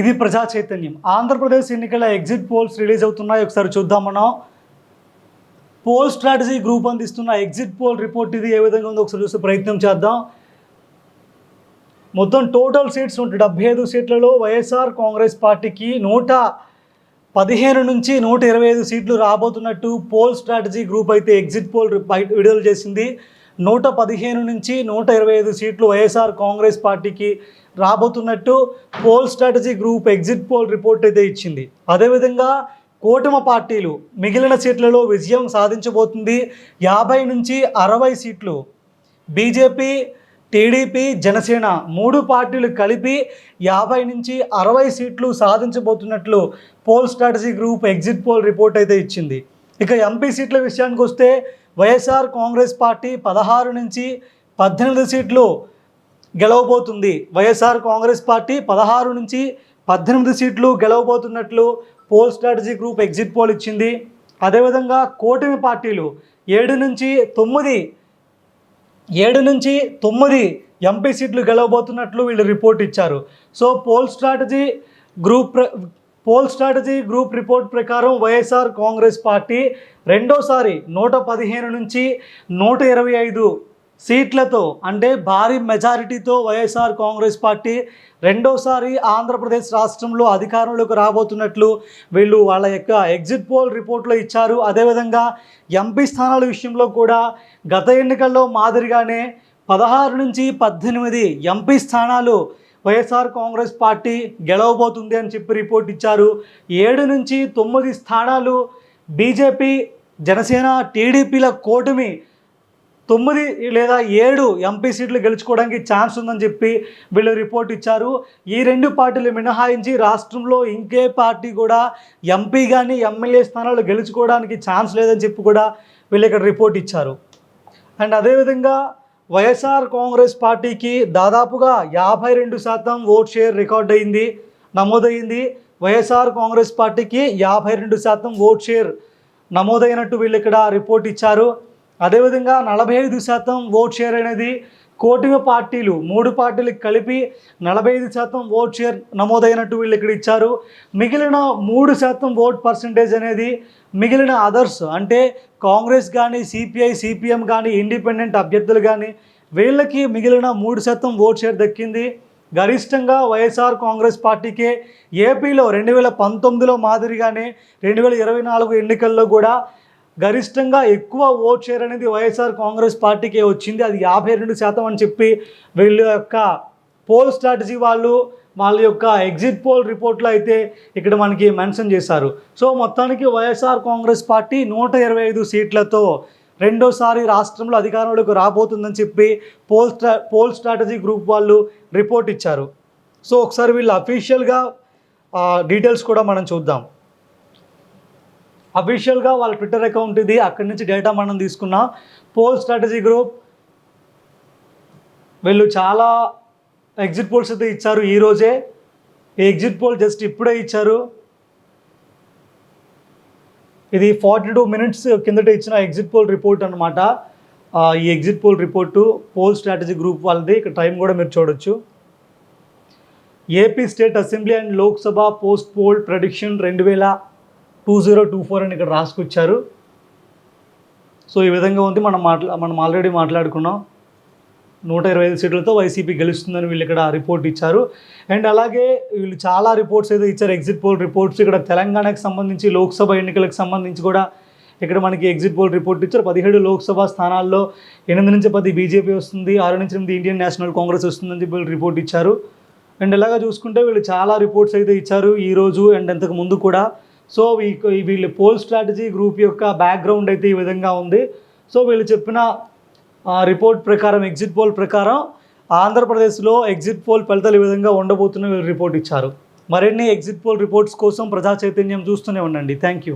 ఇది ప్రజా చైతన్యం. ఆంధ్రప్రదేశ్ ఎన్నికల ఎగ్జిట్ పోల్స్ రిలీజ్ అవుతున్నాయి. ఒకసారి చూద్దాం మనం పోల్ స్ట్రాటజీ గ్రూప్ అందిస్తున్న ఎగ్జిట్ పోల్ రిపోర్ట్ ఇది ఏ విధంగా ఉందో ఒకసారి చూసే ప్రయత్నం చేద్దాం. మొత్తం టోటల్ సీట్స్ ఉంటాయి డెబ్బై ఐదు సీట్లలో వైఎస్ఆర్ కాంగ్రెస్ పార్టీకి నూట పదిహేను నుంచి నూట ఇరవై ఐదు సీట్లు రాబోతున్నట్టు పోల్ స్ట్రాటజీ గ్రూప్ అయితే ఎగ్జిట్ పోల్ బయట విడుదల చేసింది. నూట పదిహేను నుంచి నూట ఇరవై ఐదు సీట్లు వైఎస్ఆర్ కాంగ్రెస్ పార్టీకి రాబోతున్నట్టు poll strategy group exit poll report అయితే ఇచ్చింది. అదేవిధంగా కూటమి పార్టీలు మిగిలిన సీట్లలో విజయం సాధించబోతుంది. యాభై నుంచి అరవై సీట్లు బీజేపీ టీడీపీ జనసేన మూడు పార్టీలు కలిపి యాభై నుంచి అరవై సీట్లు సాధించబోతున్నట్లు poll strategy group exit poll report అయితే ఇచ్చింది. ఇక ఎంపీ సీట్ల విషయానికి వస్తే వైఎస్ఆర్ కాంగ్రెస్ పార్టీ పదహారు నుంచి పద్దెనిమిది సీట్లు గెలవబోతుంది. వైఎస్ఆర్ కాంగ్రెస్ పార్టీ పదహారు నుంచి పద్దెనిమిది సీట్లు గెలవబోతున్నట్లు poll strategy group exit poll ఇచ్చింది. అదేవిధంగా కూటమి పార్టీలు ఏడు నుంచి తొమ్మిది ఏడు నుంచి తొమ్మిది ఎంపీ సీట్లు గెలవబోతున్నట్లు వీళ్ళు రిపోర్ట్ ఇచ్చారు. సో పోల్ స్ట్రాటజీ గ్రూప్ ప్ర- పోల్ స్ట్రాటజీ గ్రూప్ రిపోర్ట్ ప్రకారం వైఎస్ఆర్ కాంగ్రెస్ పార్టీ రెండోసారి నూట పదిహేను నుంచి నూట ఇరవై ఐదు సీట్లతో అంటే భారీ మెజారిటీతో వైఎస్ఆర్ కాంగ్రెస్ పార్టీ రెండోసారి ఆంధ్రప్రదేశ్ రాష్ట్రంలో అధికారంలోకి రాబోతున్నట్లు వీళ్ళు వాళ్ళ యొక్క ఎగ్జిట్ పోల్ రిపోర్ట్లో ఇచ్చారు. అదేవిధంగా ఎంపీ స్థానాల విషయంలో కూడా గత ఎన్నికల్లో మాదిరిగానే పదహారు నుంచి పద్దెనిమిది ఎంపీ స్థానాలు వైఎస్ఆర్ కాంగ్రెస్ పార్టీ గెలవబోతుంది అని చెప్పి రిపోర్ట్ ఇచ్చారు. ఏడు నుంచి తొమ్మిది స్థానాలు బీజేపీ జనసేన టీడీపీల కూటమి తొమ్మిది లేదా ఏడు ఎంపీ సీట్లు గెలుచుకోవడానికి ఛాన్స్ ఉందని చెప్పి వీళ్ళు రిపోర్ట్ ఇచ్చారు. ఈ రెండు పార్టీలు మినహాయించి రాష్ట్రంలో ఇంకే పార్టీ కూడా ఎంపీ కానీ ఎమ్మెల్యే స్థానాలు గెలుచుకోవడానికి ఛాన్స్ లేదని చెప్పి కూడా వీళ్ళు ఇక్కడ రిపోర్ట్ ఇచ్చారు. అండ్ అదేవిధంగా వైఎస్ఆర్ కాంగ్రెస్ పార్టీకి దాదాపుగా యాభై రెండు శాతం ఓట్ షేర్ రికార్డ్ అయింది నమోదైంది వైఎస్ఆర్ కాంగ్రెస్ పార్టీకి యాభై రెండు శాతం ఓట్ షేర్ నమోదైనట్టు వీళ్ళు ఇక్కడ రిపోర్ట్ ఇచ్చారు. అదేవిధంగా నలభై ఐదు శాతం ఓట్ షేర్ అనేది కూటమి పార్టీలు మూడు పార్టీలకు కలిపి నలభై ఐదు శాతం ఓట్ షేర్ నమోదైనట్టు వీళ్ళు ఇక్కడ ఇచ్చారు. మిగిలిన మూడు శాతం ఓట్ పర్సంటేజ్ అనేది మిగిలిన అదర్స్. అంటే కాంగ్రెస్ కానీ సిపిఐ సిపిఎం కానీ ఇండిపెండెంట్ అభ్యర్థులు కానీ వీళ్ళకి మిగిలిన మూడు శాతం ఓట్ షేర్ దక్కింది. గరిష్టంగా వైఎస్ఆర్ కాంగ్రెస్ పార్టీకే ఏపీలో రెండు వేల పంతొమ్మిదిలో మాదిరిగానే రెండు వేల ఇరవై నాలుగు ఎన్నికల్లో కూడా గరిష్టంగా ఎక్కువ ఓట్ షేర్ అనేది వైఎస్ఆర్ కాంగ్రెస్ పార్టీకే వచ్చింది. అది యాభై రెండు శాతం అని చెప్పి వీళ్ళ యొక్క పోల్ స్ట్రాటజీ వాళ్ళు వాళ్ళ యొక్క ఎగ్జిట్ పోల్ రిపోర్ట్లో అయితే ఇక్కడ మనకి మెన్షన్ చేశారు. సో మొత్తానికి వైఎస్ఆర్ కాంగ్రెస్ పార్టీ నూట ఇరవై ఐదు సీట్లతో రెండోసారి రాష్ట్రంలో అధికారంలోకి రాబోతుందని చెప్పి poll straw poll strategy group వాళ్ళు రిపోర్ట్ ఇచ్చారు. సో ఒకసారి వీళ్ళు అఫీషియల్గా డీటెయిల్స్ కూడా మనం చూద్దాం. అఫీషియల్గా వాళ్ళ ట్విట్టర్ అకౌంట్ ఇది. అక్కడి నుంచి డేటా మనం తీసుకున్నాం పోల్ స్ట్రాటజీ గ్రూప్ వీళ్ళు చాలా ఎగ్జిట్ పోల్స్ అయితే ఇచ్చారు ఈరోజే ఎగ్జిట్ పోల్ జస్ట్ ఇప్పుడే ఇచ్చారు. ఇది ఫార్టీ టూ మినిట్స్ కిందట ఇచ్చిన ఎగ్జిట్ పోల్ రిపోర్ట్ అనమాట ఈ exit poll report poll strategy group వాళ్ళది. ఇక్కడ టైం కూడా మీరు చూడొచ్చు. AP state assembly and Lok Sabha post poll prediction రెండు వేల టూ జీరో టూ ఫోర్ అని ఇక్కడ రాసుకొచ్చారు. సో ఈ విధంగా ఉంది. మనం మాట్లా మనం ఆల్రెడీ మాట్లాడుకున్నాం. నూట ఇరవై ఐదు సీట్లతో వైసీపీ గెలుస్తుందని వీళ్ళు ఇక్కడ రిపోర్ట్ ఇచ్చారు. అండ్ అలాగే వీళ్ళు చాలా రిపోర్ట్స్ అయితే ఇచ్చారు. ఎగ్జిట్ పోల్ రిపోర్ట్స్ ఇక్కడ తెలంగాణకు సంబంధించి లోక్సభ ఎన్నికలకు సంబంధించి కూడా ఇక్కడ మనకి ఎగ్జిట్ పోల్ రిపోర్ట్ ఇచ్చారు. పదిహేడు లోక్సభ స్థానాల్లో ఎనిమిది నుంచి పది బీజేపీ వస్తుంది. ఆరు నుంచి ఎనిమిది ఇండియన్ నేషనల్ కాంగ్రెస్ వస్తుందని చెప్పి వీళ్ళు రిపోర్ట్ ఇచ్చారు. అండ్ ఇలాగా చూసుకుంటే వీళ్ళు చాలా రిపోర్ట్స్ అయితే ఇచ్చారు. ఈరోజు అండ్ ఇంతకు ముందు కూడా సో ఈ వీళ్ళ పోల్ స్ట్రాటజీ గ్రూప్ యొక్క బ్యాక్గ్రౌండ్ అయితే ఈ విధంగా ఉంది. సో వీళ్ళు చెప్పిన రిపోర్ట్ ప్రకారం ఎగ్జిట్ పోల్ ప్రకారం ఆంధ్రప్రదేశ్లో ఎగ్జిట్ పోల్ ఫలితాలు ఈ విధంగా ఉండబోతున్న వీళ్ళు రిపోర్ట్ ఇచ్చారు. మరిన్ని ఎగ్జిట్ పోల్ రిపోర్ట్స్ కోసం ప్రజా చైతన్యం చూస్తూనే ఉండండి. Thank you.